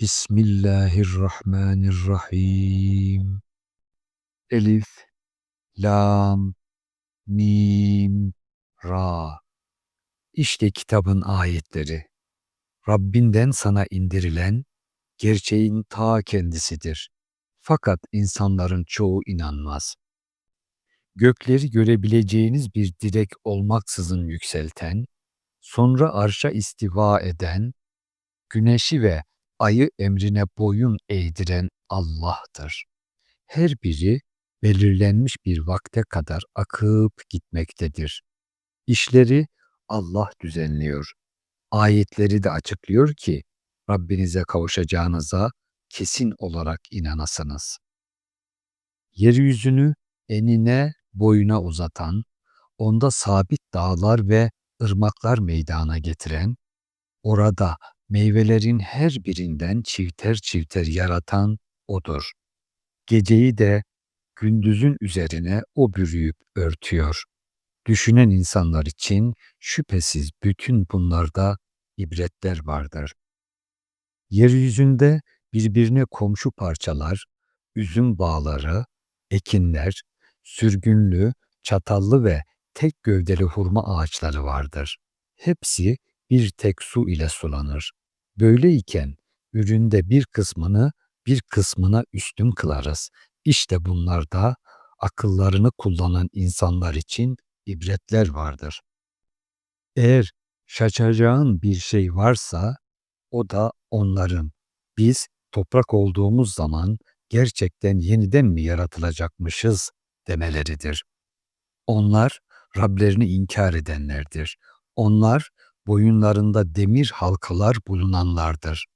Bismillahirrahmanirrahim. Elif, Lam, Mim, Ra. İşte kitabın ayetleri. Rabbinden sana indirilen gerçeğin ta kendisidir. Fakat insanların çoğu inanmaz. Gökleri görebileceğiniz bir direk olmaksızın yükselten, sonra arşa istiva eden, güneşi ve ayı emrine boyun eğdiren Allah'tır. Her biri belirlenmiş bir vakte kadar akıp gitmektedir. İşleri Allah düzenliyor. Ayetleri de açıklıyor ki Rabbinize kavuşacağınıza kesin olarak inanasınız. Yeryüzünü enine boyuna uzatan, onda sabit dağlar ve ırmaklar meydana getiren, orada meyvelerin her birinden çifter çifter yaratan O'dur. Geceyi de gündüzün üzerine O bürüyüp örtüyor. Düşünen insanlar için şüphesiz bütün bunlarda ibretler vardır. Yeryüzünde birbirine komşu parçalar, üzüm bağları, ekinler, sürgünlü, çatallı ve tek gövdeli hurma ağaçları vardır. Hepsi bir tek su ile sulanır. Böyleyken üründe bir kısmını bir kısmına üstün kılarız. İşte bunlarda akıllarını kullanan insanlar için ibretler vardır. Eğer şaşacağın bir şey varsa o da onların biz toprak olduğumuz zaman gerçekten yeniden mi yaratılacakmışız demeleridir. Onlar Rablerini inkar edenlerdir. Onlar boyunlarında demir halkalar bulunanlardır.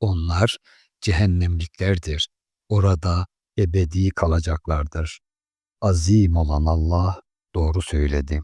Onlar cehennemliklerdir. Orada ebedi kalacaklardır. Azim olan Allah doğru söyledi.